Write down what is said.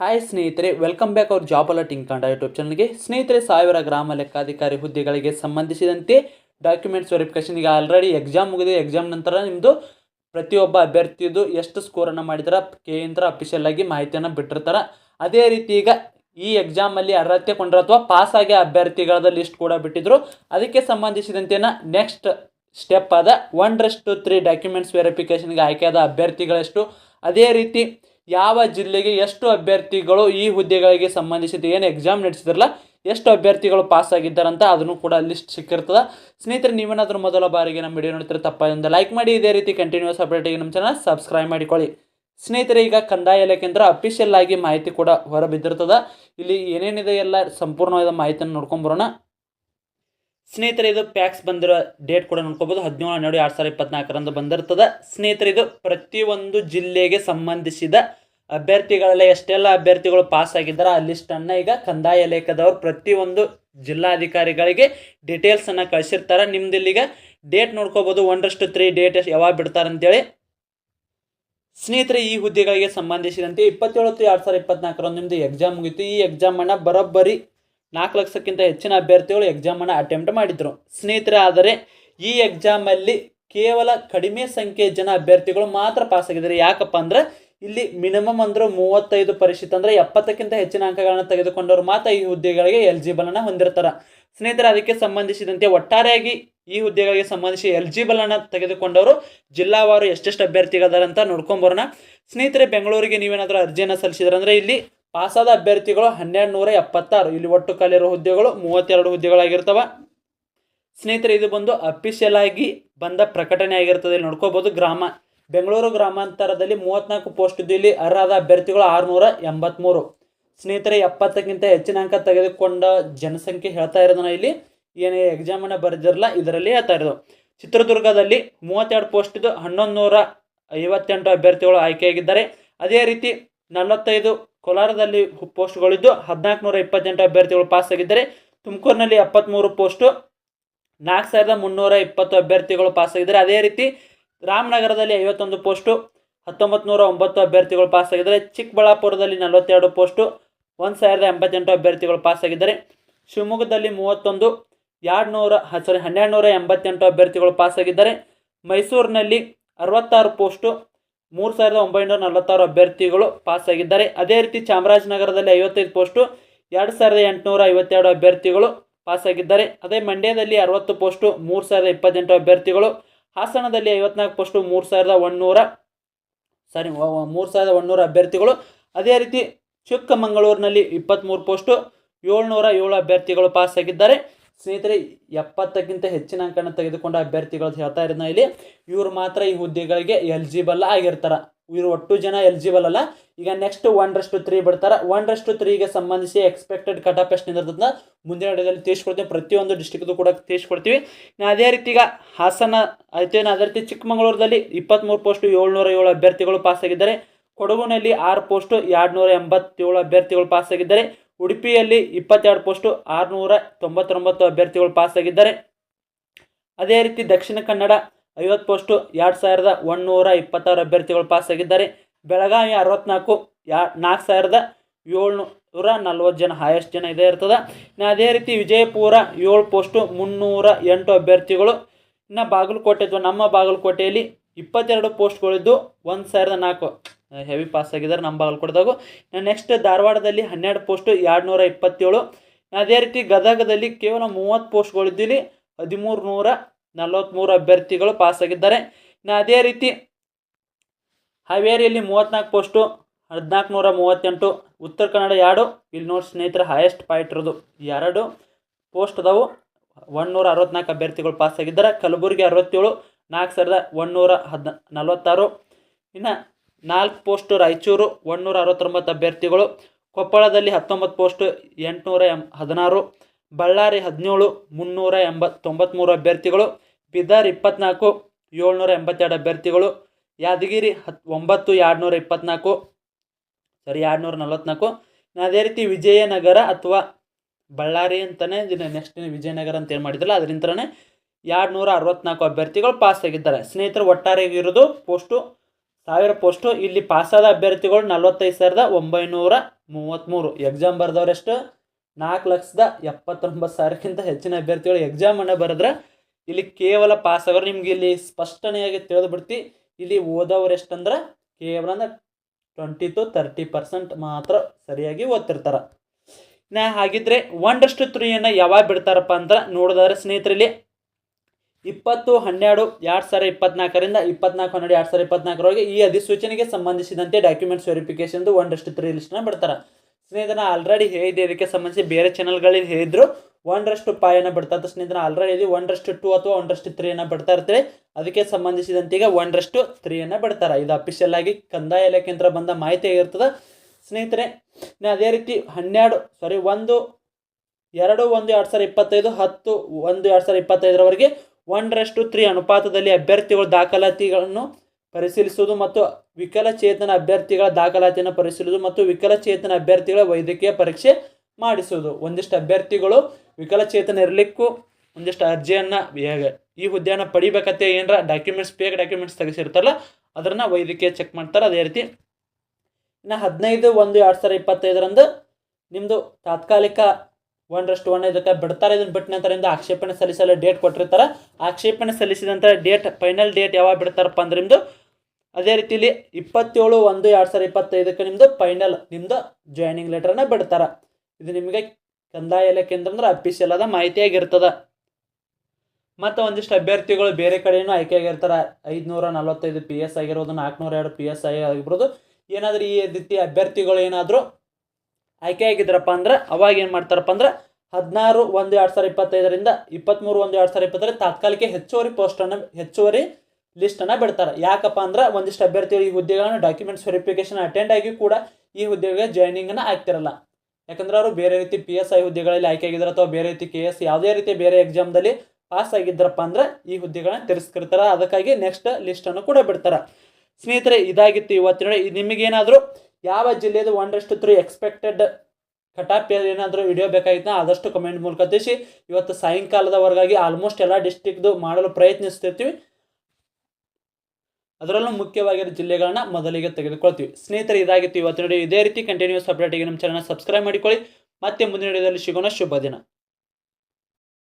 Hi ಸ್ನೇಹಿತರೆ welcome back our job alert ಇನ್ಕಂಡ YouTube ಚಾನಲ್ಗೆ ಸ್ನೇಹಿತರೆ, ಸಾವಿರ ಗ್ರಾಮ ಲೆಕ್ಕಾಧಿಕಾರಿ ಹುದ್ದೆಗಳಿಗೆ ಸಂಬಂಧಿಸಿದಂತೆ ಡಾಕ್ಯುಮೆಂಟ್ಸ್ ವೆರಿಫಿಕೇಶನ್ ಈಗ ಆಲ್ರೆಡಿ ಎಕ್ಸಾಮ್ ಮುಗಿದೆ ಎಕ್ಸಾಮ್ ನಂತರ ನಿಮ್ಮದು ಪ್ರತಿಯೊಬ್ಬ ಅಭ್ಯರ್ಥಿಯದು ಎಷ್ಟು ಸ್ಕೋರನ್ನು ಮಾಡಿದಾರ, ಕೇಂದ್ರ ಅಫಿಷಿಯಲ್ ಆಗಿ ಮಾಹಿತಿಯನ್ನು ಬಿಟ್ಟಿರ್ತಾರೆ. ಅದೇ ರೀತಿ ಈಗ ಈ ಎಕ್ಸಾಮಲ್ಲಿ ಅರ್ಹತೆ ಕೊಂಡ್ರೆ ಅಥವಾ ಪಾಸ್ ಆಗಿ ಅಭ್ಯರ್ಥಿಗಳದ ಲಿಸ್ಟ್ ಕೂಡ ಬಿಟ್ಟಿದ್ರು. ಅದಕ್ಕೆ ಸಂಬಂಧಿಸಿದಂತೆನ ನೆಕ್ಸ್ಟ್ ಸ್ಟೆಪ್ ಆದ ಒನ್ ಟು ತ್ರೀ ಡಾಕ್ಯುಮೆಂಟ್ಸ್ ವೆರಿಫಿಕೇಷನ್ಗೆ ಆಯ್ಕೆಯಾದ ಅಭ್ಯರ್ಥಿಗಳಷ್ಟು. ಅದೇ ರೀತಿ ಯಾವ ಜಿಲ್ಲೆಗೆ ಎಷ್ಟು ಅಭ್ಯರ್ಥಿಗಳು ಈ ಹುದ್ದೆಗಳಿಗೆ ಸಂಬಂಧಿಸಿದ, ಏನು ಎಕ್ಸಾಮ್ ನಡೆಸಿದ್ರಲ್ಲ, ಎಷ್ಟು ಅಭ್ಯರ್ಥಿಗಳು ಪಾಸ್ ಆಗಿದ್ದಾರಂತ ಅದನ್ನು ಕೂಡ ಲಿಸ್ಟ್ ಸಿಕ್ಕಿರ್ತದೆ. ಸ್ನೇಹಿತರೆ, ನೀವೇನಾದರೂ ಮೊದಲ ಬಾರಿಗೆ ನಮ್ಮ ವಿಡಿಯೋ ನೋಡ್ತಾರೆ ತಪ್ಪದಿಂದ ಲೈಕ್ ಮಾಡಿ, ಇದೇ ರೀತಿ ಕಂಟಿನ್ಯೂಸ್ ಅಪ್ಡೇಟಿಗೆ ನಮ್ಮ ಚಾನಲ್ ಸಬ್ಸ್ಕ್ರೈಬ್ ಮಾಡಿಕೊಳ್ಳಿ. ಸ್ನೇಹಿತರೆ, ಈಗ ಕಂದಾಯ ಇಲಾಖೆಯಿಂದ ಅಫಿಷಿಯಲ್ ಆಗಿ ಮಾಹಿತಿ ಕೂಡ ಹೊರಬಿದ್ದಿರ್ತದೆ. ಇಲ್ಲಿ ಏನೇನಿದೆ ಎಲ್ಲ ಸಂಪೂರ್ಣವಾದ ಮಾಹಿತಿಯನ್ನು ನೋಡ್ಕೊಂಬರೋಣ ಸ್ನೇಹಿತರೆ, ಇದು ಪ್ಯಾಕ್ಸ್ ಬಂದಿರೋ ಡೇಟ್ ಕೂಡ ನೋಡ್ಕೋಬೋದು. ಹದಿನೇಳು, ಹನ್ನೆರಡು, ಎರಡು ಸಾವಿರದ ಇಪ್ಪತ್ನಾಲ್ಕರಂದು ಬಂದಿರ್ತದೆ. ಸ್ನೇಹಿತರೆ, ಇದು ಪ್ರತಿಯೊಂದು ಜಿಲ್ಲೆಗೆ ಸಂಬಂಧಿಸಿದ ಅಭ್ಯರ್ಥಿಗಳೆಲ್ಲ ಎಷ್ಟೆಲ್ಲ ಅಭ್ಯರ್ಥಿಗಳು ಪಾಸ್ ಆಗಿದ್ದಾರೆ ಆ ಲಿಸ್ಟನ್ನು ಈಗ ಕಂದಾಯ ಲೇಖದವರು ಪ್ರತಿಯೊಂದು ಜಿಲ್ಲಾಧಿಕಾರಿಗಳಿಗೆ ಡೀಟೇಲ್ಸನ್ನು ಕಳಿಸಿರ್ತಾರೆ. ನಿಮ್ದು ಇಲ್ಲಿಗ ಡೇಟ್ ನೋಡ್ಕೋಬೋದು. ಒಂದರಷ್ಟು ತ್ರೀ ಡೇಟ್ ಯಾವಾಗ ಬಿಡ್ತಾರೆ ಅಂತೇಳಿ ಸ್ನೇಹಿತರೆ, ಈ ಹುದ್ದೆಗಳಿಗೆ ಸಂಬಂಧಿಸಿದಂತೆ ಇಪ್ಪತ್ತೇಳು ಎರಡು ಸಾವಿರದ ಇಪ್ಪತ್ನಾಲ್ಕರಂದು ನಿಮ್ಮದು ಎಕ್ಸಾಮ್ ಮುಗೀತು. ಈ ಎಕ್ಸಾಮನ್ನು ಬರೋಬ್ಬರಿ ನಾಲ್ಕು ಲಕ್ಷಕ್ಕಿಂತ ಹೆಚ್ಚಿನ ಅಭ್ಯರ್ಥಿಗಳು ಎಕ್ಸಾಮನ್ನು ಅಟೆಂಪ್ಟ್ ಮಾಡಿದರು. ಸ್ನೇಹಿತರೆ ಆದರೆ ಈ ಎಕ್ಸಾಮಲ್ಲಿ ಕೇವಲ ಕಡಿಮೆ ಸಂಖ್ಯೆಯ ಜನ ಅಭ್ಯರ್ಥಿಗಳು ಮಾತ್ರ ಪಾಸ್ ಆಗಿದ್ದಾರೆ. ಯಾಕಪ್ಪ ಅಂದರೆ, ಇಲ್ಲಿ ಮಿನಿಮಮ್ ಅಂದ್ರೆ ಮೂವತ್ತೈದು ಪರಿಶಿಷ್ಟ ಅಂದ್ರೆ ಎಪ್ಪತ್ತಕ್ಕಿಂತ ಹೆಚ್ಚಿನ ಅಂಕಗಳನ್ನು ತೆಗೆದುಕೊಂಡವರು ಮಾತ್ರ ಈ ಹುದ್ದೆಗಳಿಗೆ ಎಲಿಜಿಬಲ್ ಅನ್ನ ಹೊಂದಿರ್ತಾರೆ. ಸ್ನೇಹಿತರೆ, ಅದಕ್ಕೆ ಸಂಬಂಧಿಸಿದಂತೆ ಒಟ್ಟಾರೆಯಾಗಿ ಈ ಹುದ್ದೆಗಳಿಗೆ ಸಂಬಂಧಿಸಿ ಎಲಿಜಿಬಲ್ ಅನ್ನು ತೆಗೆದುಕೊಂಡವರು ಜಿಲ್ಲಾವಾರು ಎಷ್ಟೆಷ್ಟು ಅಭ್ಯರ್ಥಿಗಳಿದ್ದಾರೆ ಅಂತ ನೋಡ್ಕೊಂಬರೋಣ ಸ್ನೇಹಿತರೆ, ಬೆಂಗಳೂರಿಗೆ ನೀವೇನಾದರೂ ಅರ್ಜಿಯನ್ನು ಸಲ್ಲಿಸಿದ್ರೆ ಅಂದರೆ ಇಲ್ಲಿ ಪಾಸಾದ ಅಭ್ಯರ್ಥಿಗಳು ಹನ್ನೆರಡು ನೂರ ಎಪ್ಪತ್ತಾರು. ಇಲ್ಲಿ ಒಟ್ಟು ಖಾಲಿರೋ ಹುದ್ದೆಗಳು ಮೂವತ್ತೆರಡು ಹುದ್ದೆಗಳಾಗಿರ್ತವೆ. ಸ್ನೇಹಿತರೆ, ಇದು ಬಂದು ಅಫಿಷಿಯಲ್ ಆಗಿ ಬಂದ ಪ್ರಕಟಣೆ ಆಗಿರ್ತದೆ. ಇಲ್ಲಿ ನೋಡ್ಕೋಬೋದು ಗ್ರಾಮ. ಬೆಂಗಳೂರು ಗ್ರಾಮಾಂತರದಲ್ಲಿ ಮೂವತ್ನಾಲ್ಕು ಪೋಸ್ಟ್ ಇದ್ದು ಇಲ್ಲಿ ಅರ್ಹದ ಅಭ್ಯರ್ಥಿಗಳು ಆರುನೂರ ಎಂಬತ್ಮೂರು. ಸ್ನೇಹಿತರೆ, ಎಪ್ಪತ್ತಕ್ಕಿಂತ ಹೆಚ್ಚಿನ ಅಂಕ ತೆಗೆದುಕೊಂಡ ಜನಸಂಖ್ಯೆ ಹೇಳ್ತಾ ಇರೋದನ್ನ ಇಲ್ಲಿ ಏನೇ ಎಕ್ಸಾಮನ್ನು ಬರೆದಿರಲ್ಲ, ಇದರಲ್ಲಿ ಹೇಳ್ತಾ ಇರೋದು. ಚಿತ್ರದುರ್ಗದಲ್ಲಿ ಮೂವತ್ತೆರಡು ಪೋಸ್ಟ್ ಇದ್ದು ಹನ್ನೊಂದು ನೂರ ಐವತ್ತೆಂಟು ಅಭ್ಯರ್ಥಿಗಳು ಆಯ್ಕೆಯಾಗಿದ್ದಾರೆ. ಅದೇ ರೀತಿ ನಲವತ್ತೈದು ಕೋಲಾರದಲ್ಲಿ ಪೋಸ್ಟ್ಗಳಿದ್ದು ಹದಿನಾಲ್ಕು ನೂರ ಇಪ್ಪತ್ತೆಂಟು ಅಭ್ಯರ್ಥಿಗಳು ಪಾಸ್ ಆಗಿದ್ದಾರೆ ತುಮಕೂರಿನಲ್ಲಿ ಎಪ್ಪತ್ತ್ಮೂರು ಪೋಸ್ಟು, ನಾಲ್ಕು ಸಾವಿರದ ಮುನ್ನೂರ ಇಪ್ಪತ್ತು ಅಭ್ಯರ್ಥಿಗಳು ಪಾಸ್ ಆಗಿದ್ದಾರೆ ಅದೇ ರೀತಿ ರಾಮನಗರದಲ್ಲಿ ಐವತ್ತೊಂದು ಪೋಸ್ಟು ಹತ್ತೊಂಬತ್ತು ನೂರ ಒಂಬತ್ತು ಅಭ್ಯರ್ಥಿಗಳು ಪಾಸ್ ಆಗಿದ್ದಾರೆ ಚಿಕ್ಕಬಳ್ಳಾಪುರದಲ್ಲಿ ನಲವತ್ತೆರಡು ಪೋಸ್ಟು, ಒಂದು ಸಾವಿರದ ಎಂಬತ್ತೆಂಟು ಅಭ್ಯರ್ಥಿಗಳು ಪಾಸ್ ಆಗಿದ್ದಾರೆ ಶಿವಮೊಗ್ಗದಲ್ಲಿ ಮೂವತ್ತೊಂದು ಎರಡು ನೂರ ಸಾರಿ ಹನ್ನೆರಡು ನೂರ ಎಂಬತ್ತೆಂಟು ಅಭ್ಯರ್ಥಿಗಳು ಪಾಸ್ ಆಗಿದ್ದಾರೆ ಮೈಸೂರಿನಲ್ಲಿ ಅರವತ್ತಾರು ಪೋಸ್ಟು ಮೂರು ಸಾವಿರದ ಒಂಬೈನೂರ ನಲವತ್ತಾರು ಅಭ್ಯರ್ಥಿಗಳು ಪಾಸ್ ಆಗಿದ್ದಾರೆ ಅದೇ ರೀತಿ ಚಾಮರಾಜನಗರದಲ್ಲಿ ಐವತ್ತೈದು ಪೋಸ್ಟು, ಎರಡು ಸಾವಿರದ ಎಂಟುನೂರ ಐವತ್ತೆರಡು ಅಭ್ಯರ್ಥಿಗಳು ಪಾಸ್ ಆಗಿದ್ದಾರೆ ಅದೇ ಮಂಡ್ಯದಲ್ಲಿ ಅರವತ್ತು ಪೋಸ್ಟು, ಮೂರು ಸಾವಿರದ ಇಪ್ಪತ್ತೆಂಟು ಅಭ್ಯರ್ಥಿಗಳು. ಹಾಸನದಲ್ಲಿ ಐವತ್ನಾಲ್ಕು ಪೋಸ್ಟು, ಮೂರು ಸಾವಿರದ ಒಂದುನೂರ ಸಾರಿ ಮೂರು ಸಾವಿರದ ಒಂದುನೂರ ಅಭ್ಯರ್ಥಿಗಳು. ಅದೇ ರೀತಿ ಚಿಕ್ಕಮಗಳೂರಿನಲ್ಲಿ ಇಪ್ಪತ್ತ್ಮೂರು ಪೋಸ್ಟು, ಏಳ್ನೂರ ಏಳು ಅಭ್ಯರ್ಥಿಗಳು ಪಾಸ್ ಆಗಿದ್ದಾರೆ ಸ್ನೇಹಿತರೆ, ಎಪ್ಪತ್ತಕ್ಕಿಂತ ಹೆಚ್ಚಿನ ಅಂಕನ ತೆಗೆದುಕೊಂಡ ಅಭ್ಯರ್ಥಿಗಳು ಹೇಳ್ತಾ ಇರೋದನ್ನ ಇಲ್ಲಿ, ಇವ್ರು ಮಾತ್ರ ಈ ಹುದ್ದೆಗಳಿಗೆ ಎಲಿಜಿಬಲ್ ಆಗಿರ್ತಾರೆ. ಇವ್ರು ಒಟ್ಟು ಜನ ಎಲಿಜಿಬಲ್ ಅಲ್ಲ. ಈಗ ನೆಕ್ಸ್ಟ್ ಒನ್ ರಷ್ಟು ತ್ರೀ ಬಿಡ್ತಾರೆ. ಒನ್ ರಷ್ಟು ತ್ರೀಗೆ ಸಂಬಂಧಿಸಿ ಎಕ್ಸ್ಪೆಕ್ಟೆಡ್ ಕಟ್ ಆಫ್ ಎಷ್ಟು ನಿಂದಿರ್ತದ ಮುಂದಿನ ವಿಡಿಯೋದಲ್ಲಿ ತಿಳಿಸ್ಕೊಡ್ತೀವಿ ಪ್ರತಿಯೊಂದು ಡಿಸ್ಟಿಕ್ದು ಕೂಡ ತಿಳಿಸ್ಕೊಡ್ತೀವಿ. ಅದೇ ರೀತಿ ಈಗ ಹಾಸನ, ಆಯ್ತು ಅದೇ ರೀತಿ ಚಿಕ್ಕಮಗಳೂರಲ್ಲಿ ಇಪ್ಪತ್ತ್ಮೂರು ಪೋಸ್ಟು ಏಳ್ನೂರ ಏಳು ಅಭ್ಯರ್ಥಿಗಳು ಪಾಸ್ ಆಗಿದ್ದಾರೆ. ಕೊಡಗುನಲ್ಲಿ ಆರು ಪೋಸ್ಟು ಎರಡು ನೂರ ಎಂಬತ್ತೇಳು ಅಭ್ಯರ್ಥಿಗಳು ಪಾಸ್ ಆಗಿದ್ದಾರೆ. ಉಡುಪಿಯಲ್ಲಿ ಇಪ್ಪತ್ತೆರಡು ಪೋಸ್ಟು ಆರುನೂರ ತೊಂಬತ್ತೊಂಬತ್ತು ಅಭ್ಯರ್ಥಿಗಳು ಪಾಸಾಗಿದ್ದಾರೆ ಅದೇ ರೀತಿ ದಕ್ಷಿಣ ಕನ್ನಡ ಐವತ್ತು ಪೋಸ್ಟು ಎರಡು ಸಾವಿರದ ಒಂದುನೂರ ಇಪ್ಪತ್ತಾರು ಅಭ್ಯರ್ಥಿಗಳು ಪಾಸಾಗಿದ್ದಾರೆ ಬೆಳಗಾವಿ ಅರವತ್ನಾಲ್ಕು, ಯಾ ನಾಲ್ಕು ಸಾವಿರದ ಏಳ್ನೂರ ನಲ್ವತ್ತು ಜನ ಹೈಯೆಸ್ಟ್ ಜನ ಇದೇ ಇರ್ತದೆ. ಇನ್ನು ಅದೇ ರೀತಿ ವಿಜಯಪುರ ಏಳು ಪೋಸ್ಟು ಮುನ್ನೂರ ಎಂಟು ಅಭ್ಯರ್ಥಿಗಳು. ಇನ್ನು ಬಾಗಲಕೋಟೆ ನಮ್ಮ ಬಾಗಲಕೋಟೆಯಲ್ಲಿ ಇಪ್ಪತ್ತೆರಡು ಪೋಸ್ಟ್ಗಳಿದ್ದು ಒಂದು ಸಾವಿರದ ನಾಲ್ಕು. ಹೆವಿ ಪಾಸ್ ಆಗಿದ್ದಾರೆ ನಮ್ಮ ಬಾಗಲಕೋಟದಾಗೂ. ನೆಕ್ಸ್ಟ್ ಧಾರವಾಡದಲ್ಲಿ ಹನ್ನೆರಡು ಪೋಸ್ಟು ಎರಡು ನೂರ ಇಪ್ಪತ್ತೇಳು ಅದೇ ರೀತಿ ಗದಗದಲ್ಲಿ ಕೇವಲ ಮೂವತ್ತು ಪೋಸ್ಟ್ಗಳಿದ್ದು ಇಲ್ಲಿ ಹದಿಮೂರು ನೂರ ನಲವತ್ತ್ಮೂರು ಅಭ್ಯರ್ಥಿಗಳು ಪಾಸ್ ಆಗಿದ್ದಾರೆ. ಇನ್ನು ಅದೇ ರೀತಿ ಹಾವೇರಿಯಲ್ಲಿ ಮೂವತ್ತ್ನಾಲ್ಕು ಪೋಸ್ಟು ಹದಿನಾಲ್ಕು ನೂರ ಮೂವತ್ತೆಂಟು. ಉತ್ತರ ಕನ್ನಡ ಎರಡು ಇಲ್ಲಿ ನೋಡಿ ಸ್ನೇಹಿತರ ಹೈಯೆಸ್ಟ್ ಪಾಯಿಂಟ್ ಇರೋದು ಎರಡು ಪೋಸ್ಟ್ ಅದಾವು. ಒಂದುನೂರ ಅರವತ್ನಾಲ್ಕು ಅಭ್ಯರ್ಥಿಗಳು ಪಾಸ್ ಆಗಿದ್ದಾರೆ. ಕಲಬುರಗಿ ಅರವತ್ತೇಳು, ನಾಲ್ಕು ಸಾವಿರದ ಒಂದುನೂರ ಹದ್ ನಲವತ್ತಾರು. ಇನ್ನು ನಾಲ್ಕು ಪೋಸ್ಟು ರಾಯಚೂರು ಒಂದುನೂರ ಅರವತ್ತೊಂಬತ್ತು ಅಭ್ಯರ್ಥಿಗಳು, ಕೊಪ್ಪಳದಲ್ಲಿ ಹತ್ತೊಂಬತ್ತು ಪೋಸ್ಟು, ಎಂಟುನೂರ ಎಂ, ಹದಿನಾರು, ಬಳ್ಳಾರಿ ಹದಿನೇಳು, ಮುನ್ನೂರ ಎಂಬತ್ತು ತೊಂಬತ್ತ್ಮೂರು ಅಭ್ಯರ್ಥಿಗಳು, ಬಿದರ್ ಇಪ್ಪತ್ನಾಲ್ಕು, ಏಳ್ನೂರ ಎಂಬತ್ತೆರಡು ಅಭ್ಯರ್ಥಿಗಳು, ಯಾದಗಿರಿ ಹತ್, ಒಂಬತ್ತು, ಎರಡುನೂರ ಇಪ್ಪತ್ನಾಲ್ಕು, ಸರಿ, ಎರಡುನೂರ ನಲವತ್ನಾಲ್ಕು. ಅದೇ ರೀತಿ ವಿಜಯನಗರ ಅಥವಾ ಬಳ್ಳಾರಿ ಅಂತಲೇ ಇದನ್ನು ನೆಕ್ಸ್ಟ್ ವಿಜಯನಗರ ಅಂತ ಏನು ಮಾಡಿದ್ರಲ್ಲ, ಅದರಿಂದನೇ ಎರಡು ನೂರ ಅರವತ್ನಾಲ್ಕು ಅಭ್ಯರ್ಥಿಗಳು ಪಾಸ್ ಆಗಿದ್ದಾರೆ. ಸ್ನೇಹಿತರು, ಒಟ್ಟಾರೆಯಾಗಿರೋದು ಪೋಸ್ಟು ಸಾವಿರ ಪೋಸ್ಟು. ಇಲ್ಲಿ ಪಾಸಾದ ಅಭ್ಯರ್ಥಿಗಳು ನಲ್ವತ್ತೈದು ಸಾವಿರದ ಒಂಬೈನೂರ ಮೂವತ್ತ್ಮೂರು ಎಕ್ಸಾಮ್ ಬರೆದವರೆಷ್ಟು? ನಾಲ್ಕು ಲಕ್ಷದ ಎಪ್ಪತ್ತೊಂಬತ್ತು ಸಾವಿರಕ್ಕಿಂತ ಹೆಚ್ಚಿನ ಅಭ್ಯರ್ಥಿಗಳು ಎಕ್ಸಾಮ್ ಎಕ್ಸಾಮನ್ನು ಬರೆದ್ರೆ ಇಲ್ಲಿ ಕೇವಲ ಪಾಸ್ ಆಗೋರು ನಿಮ್ಗೆ ಇಲ್ಲಿ ಸ್ಪಷ್ಟನೆಯಾಗಿ ತಿಳಿದು ಬಿಡ್ತಿ ಇಲ್ಲಿ ಓದೋರು ಎಷ್ಟಂದ್ರೆ ಕೇವಲ ಅಂದ್ರೆ ಟ್ವೆಂಟಿ ಟು ತರ್ಟಿ ಪರ್ಸೆಂಟ್ ಮಾತ್ರ ಸರಿಯಾಗಿ ಓದ್ತಿರ್ತಾರೆ. ನಾ ಹಾಗಿದ್ರೆ ಒಂದಷ್ಟು ತ್ರೀಯನ್ನು ಯಾವಾಗ ಬಿಡ್ತಾರಪ್ಪ ಅಂದ್ರೆ ನೋಡಿದ್ರೆ ಸ್ನೇಹಿತರಲ್ಲಿ ಇಪ್ಪತ್ತು, ಹನ್ನೆರಡು, ಎರಡು ಸಾವಿರ ಇಪ್ಪತ್ನಾಲ್ಕರಿಂದ ಇಪ್ಪತ್ನಾಲ್ಕು, ಹನ್ನೆರಡು, ಎರಡು ಸಾವಿರ ಇಪ್ಪತ್ನಾಲ್ಕರವರೆಗೆ ಈ ಅಧಿಸೂಚನೆಗೆ ಸಂಬಂಧಿಸಿದಂತೆ ಡಾಕ್ಯುಮೆಂಟ್ಸ್ ವೆರಿಫಿಕೇಷನ್ದು ಒಂದಷ್ಟು ತ್ರೀ ಲಿಸ್ಟ್ನ ಬಿಡ್ತಾರೆ. ಸ್ನೇಹಿತನ ಆಲ್ರೆಡಿ ಹೇಳಿದೆ ಇದಕ್ಕೆ ಸಂಬಂಧಿಸಿ ಬೇರೆ ಚಾನಲ್ಗಳಲ್ಲಿ ಹೇಳಿದ್ರು. ಒಂದರಷ್ಟು ಪಾಯನ ಬಿಡ್ತಾ ಇರ್ತಾರೆ ಸ್ನೇಹಿತನ ಆಲ್ರೆಡಿ ಒಂದರಷ್ಟು ಟು ಅಥವಾ ಒಂದರಷ್ಟು ತ್ರೀಯನ್ನು ಬಿಡ್ತಾ ಇರ್ತಾರೆ. ಅದಕ್ಕೆ ಸಂಬಂಧಿಸಿದಂತೆ ಈಗ ಒಂದರಷ್ಟು ತ್ರೀಯನ್ನು ಬಿಡ್ತಾರೆ. ಇದು ಅಫಿಷಿಯಲ್ ಆಗಿ ಕಂದಾಯ ಇಲಾಖೆಯಿಂದ ಬಂದ ಮಾಹಿತಿ ಆಗಿರ್ತದೆ. ಸ್ನೇಹಿತರೆ ಅದೇ ರೀತಿ ಹನ್ನೆರಡು ಸಾರಿ ಒಂದು, ಎರಡು ಒಂದು, ಎರಡು ಸಾವಿರ ಇಪ್ಪತ್ತೈದು, ಹತ್ತು, ಒಂದು, ಎರಡು ಸಾವಿರ ಇಪ್ಪತ್ತೈದರವರೆಗೆ ಒಂದರಷ್ಟು ತ್ರೀ ಅನುಪಾತದಲ್ಲಿ ಅಭ್ಯರ್ಥಿಗಳ ದಾಖಲಾತಿಗಳನ್ನು ಪರಿಶೀಲಿಸುವುದು ಮತ್ತು ವಿಕಲಚೇತನ ಅಭ್ಯರ್ಥಿಗಳ ದಾಖಲಾತಿಯನ್ನು ಪರಿಶೀಲಿಸುವುದು ಮತ್ತು ವಿಕಲಚೇತನ ಅಭ್ಯರ್ಥಿಗಳ ವೈದ್ಯಕೀಯ ಪರೀಕ್ಷೆ ಮಾಡಿಸುವುದು. ಒಂದಿಷ್ಟು ಅಭ್ಯರ್ಥಿಗಳು ವಿಕಲಚೇತನ ಇರಲಿಕ್ಕೂ ಒಂದಿಷ್ಟು ಅರ್ಜಿಯನ್ನು ಈ ಹುದ್ದೆಯನ್ನು ಪಡಿಬೇಕತ್ತೆ ಏನರ ಡಾಕ್ಯುಮೆಂಟ್ಸ್ ಬೇಗ ಡಾಕ್ಯುಮೆಂಟ್ಸ್ ತೆಗೆಸಿರ್ತಾರಲ್ಲ, ಅದನ್ನು ವೈದ್ಯಕೀಯ ಚೆಕ್ ಮಾಡ್ತಾರೆ. ಅದೇ ರೀತಿ ಇನ್ನು ಹದಿನೈದು ಒಂದು ಎರಡು ಸಾವಿರ ಇಪ್ಪತ್ತೈದರಂದು ನಿಮ್ಮದು ತಾತ್ಕಾಲಿಕ ಒಂದರಷ್ಟು ಒನ್ ಇದಕ್ಕೆ ಬಿಡ್ತಾರೆ. ಇದನ್ನು ಬಿಟ್ಟ ನಂತರದಿಂದ ಆಕ್ಷೇಪಣೆ ಸಲ್ಲಿಸಲು ಡೇಟ್ ಕೊಟ್ಟಿರ್ತಾರೆ. ಆಕ್ಷೇಪಣೆ ಸಲ್ಲಿಸಿದಂಥ ಡೇಟ್ ಫೈನಲ್ ಡೇಟ್ ಯಾವಾಗ ಬಿಡ್ತಾರಪ್ಪ ಅಂದ್ರೆ ನಿಮ್ಮದು ಅದೇ ರೀತಿಲಿ ಇಪ್ಪತ್ತೇಳು ಒಂದು ಎರಡು ಸಾವಿರದ ಇಪ್ಪತ್ತೈದಕ್ಕೆ ನಿಮ್ಮದು ಫೈನಲ್ ನಿಮ್ಮದು ಜಾಯ್ನಿಂಗ್ ಲೆಟರ್ನ ಬಿಡ್ತಾರೆ. ಇದು ನಿಮಗೆ ಕಂದಾಯ ಇಲಾಖೆ ಅಂತಂದ್ರೆ ಅಫಿಷಿಯಲ್ ಆದ ಮಾಹಿತಿಯಾಗಿರ್ತದೆ. ಮತ್ತು ಒಂದಿಷ್ಟು ಅಭ್ಯರ್ಥಿಗಳು ಬೇರೆ ಕಡೆಯೂ ಆಯ್ಕೆಯಾಗಿರ್ತಾರೆ. ಐದುನೂರ ನಲವತ್ತೈದು ಪಿ ಎಸ್ ಆಗಿರೋದು ನಾಲ್ಕುನೂರ ಎರಡು ಪಿ ಎಸ್ ಐ ಆಗಿರ್ಬೋದು. ಏನಾದರೂ ಈ ರೀತಿ ಅಭ್ಯರ್ಥಿಗಳು ಏನಾದರೂ ಆಯ್ಕೆಯಾಗಿದ್ರಪ್ಪ ಅಂದ್ರೆ ಅವಾಗ ಏನು ಮಾಡ್ತಾರಪ್ಪ ಅಂದ್ರೆ ಹದಿನಾರು ಒಂದು ಎರಡು ಸಾವಿರ ಇಪ್ಪತ್ತೈದರಿಂದ ಇಪ್ಪತ್ತ್ಮೂರು ಒಂದು ಎರಡು ಸಾವಿರ ಇಪ್ಪತ್ತರಲ್ಲಿ ತಾತ್ಕಾಲಿಕ ಹೆಚ್ಚುವರಿ ಪೋಸ್ಟನ್ನು, ಹೆಚ್ಚುವರಿ ಲಿಸ್ಟನ್ನು ಬಿಡ್ತಾರೆ. ಯಾಕಪ್ಪ ಅಂದ್ರೆ ಒಂದಿಷ್ಟು ಅಭ್ಯರ್ಥಿಗಳು ಈ ಹುದ್ದೆಗಳನ್ನು ಡಾಕ್ಯುಮೆಂಟ್ಸ್ ವೆರಿಫಿಕೇಷನ್ ಅಟೆಂಡ್ ಆಗಿ ಕೂಡ ಈ ಹುದ್ದೆಗೆ ಜಾಯ್ನಿಂಗನ್ನು ಆಗ್ತಿರಲ್ಲ. ಯಾಕಂದ್ರೆ ಅವರು ಬೇರೆ ರೀತಿ ಪಿ ಎಸ್ ಐ ಹುದ್ದೆಗಳಲ್ಲಿ ಆಯ್ಕೆಯಾಗಿದ್ದಾರೆ ಅಥವಾ ಬೇರೆ ರೀತಿ ಕೆ ಎಸ್ ಯಾವುದೇ ರೀತಿ ಬೇರೆ ಎಕ್ಸಾಮ್ದಲ್ಲಿ ಪಾಸ್ ಆಗಿದ್ರಪ್ಪ ಅಂದ್ರೆ ಈ ಹುದ್ದೆಗಳನ್ನ ತಿರಸ್ಕರ್ತಾರೆ ಅದಕ್ಕಾಗಿ ನೆಕ್ಸ್ಟ್ ಲಿಸ್ಟನ್ನು ಕೂಡ ಬಿಡ್ತಾರೆ. ಸ್ನೇಹಿತರೆ, ಇದಾಗಿತ್ತು ಇವತ್ತಿನ ನಿಮಗೇನಾದರೂ ಯಾವ ಜಿಲ್ಲೆಯದು ಒಂದಷ್ಟು ತ್ರೀ ಎಕ್ಸ್ಪೆಕ್ಟೆಡ್ ಕಟಾಪ್ ಏನಾದರೂ ವಿಡಿಯೋ ಬೇಕಾಗಿತ್ತು ಆದಷ್ಟು ಕಮೆಂಟ್ ಮೂಲಕ ತಿಳಿಸಿ. ಇವತ್ತು ಸಾಯಂಕಾಲದವರೆಗಾಗಿ ಆಲ್ಮೋಸ್ಟ್ ಎಲ್ಲ ಡಿಸ್ಟಿಕ್ದು ಮಾಡಲು ಪ್ರಯತ್ನಿಸ್ತಿರ್ತೀವಿ. ಅದರಲ್ಲೂ ಮುಖ್ಯವಾಗಿರೋ ಜಿಲ್ಲೆಗಳನ್ನ ಮೊದಲಿಗೆ ತೆಗೆದುಕೊಳ್ತೀವಿ. ಸ್ನೇಹಿತರೆ, ಇದಾಗಿತ್ತು ಇವತ್ತು ನೋಡಿ ಇದೇ ರೀತಿ ಕಂಟಿನ್ಯೂಸ್ ಅಪ್ಡೇಟಿಗೆ ನಮ್ಮ ಚಾನಲ್ ಸಬ್ಸ್ಕ್ರೈಬ್ ಮಾಡಿಕೊಳ್ಳಿ. ಮತ್ತೆ ಮುಂದಿನ ವಿಡಿಯೋದಲ್ಲಿ ಸಿಗೋಣ. ಶುಭ ದಿನ.